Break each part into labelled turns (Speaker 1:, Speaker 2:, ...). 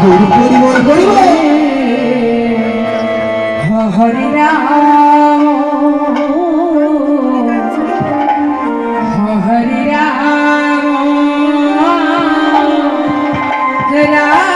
Speaker 1: হরি হরি বল হরি বল।
Speaker 2: হরি রাম। হরি রাম। রাম।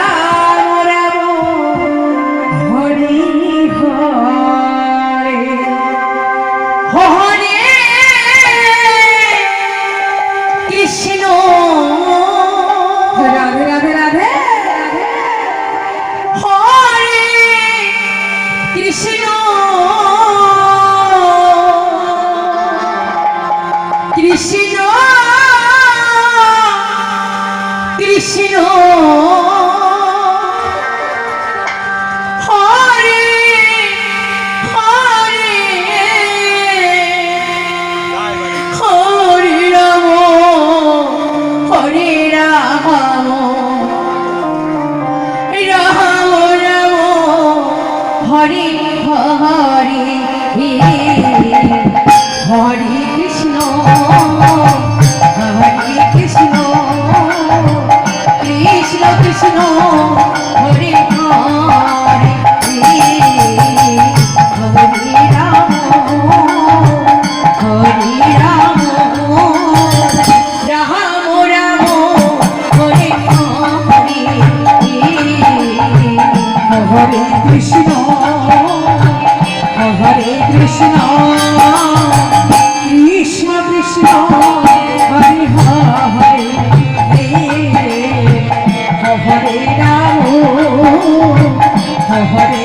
Speaker 2: হরে হরে হরে কৃষ্ণ। 看花这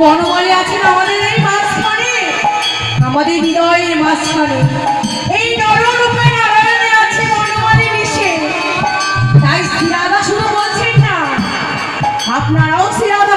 Speaker 2: বনমালী আছেন আমাদের এই মাঝখানে।
Speaker 3: আমাদের হৃদয়ের মাঝখানে। এই নররূপে নারায়ণে আছে বনমালী মিশে তাই শ্রীরাধা বলছেন না, আপনারাও শ্রীরাধা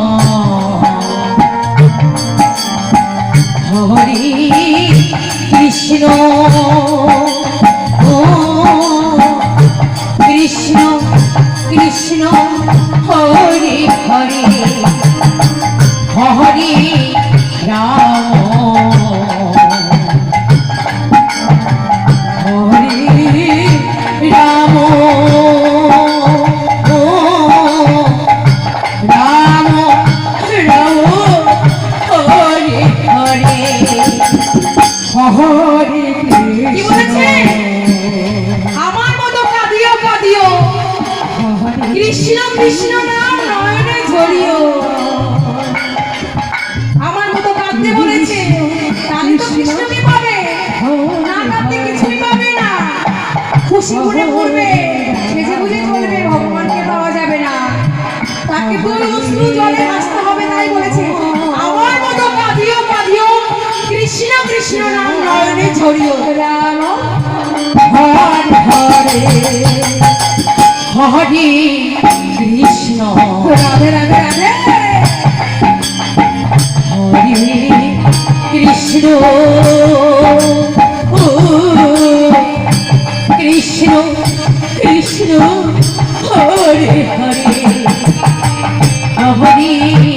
Speaker 2: হরে কৃষ্ণ। ও কৃষ্ণ কৃষ্ণ হরি হরি। হরে
Speaker 3: কৃষ্ণ কৃষ্ণ নাম নয়নে ঝরিও। আমার মতো কাঁদতে বলেছে তাহলে তো কৃষ্ণকে পাবে। না কাঁদতে কিছুই পাবে না। খুশি করে পড়বে সেজে বুঝে চলবে ভগবানকে পাওয়া যাবে না। তাকে দুই অশ্রু জলে ভাসতে হবে তাই বলেছে। আমার মতো কাঁদিও কাঁদিও কৃষ্ণ কৃষ্ণ নাম নয়নে ঝরিও। রাম
Speaker 2: হরে হরে। হরে কৃষ্ণ
Speaker 3: রাধে রাধে রাধে
Speaker 2: হরে Krishna Krishna Krishna Hare Hare Hare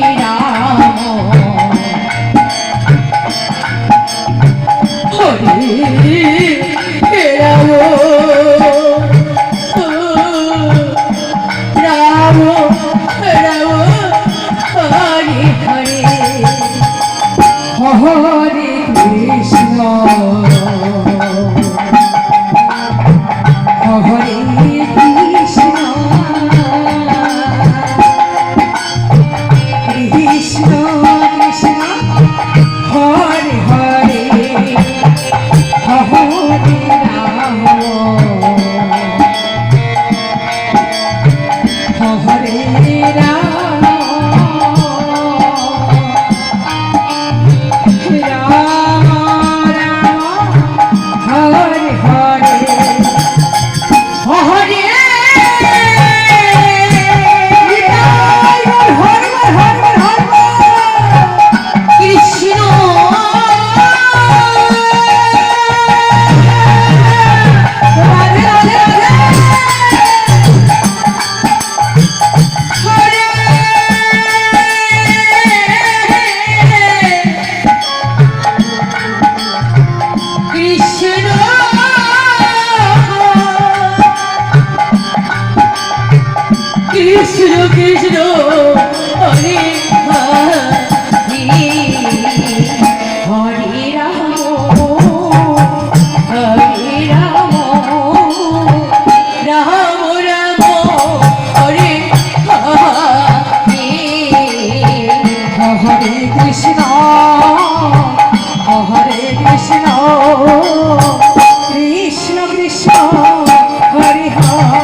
Speaker 2: Krishna Krishna Hari Hari.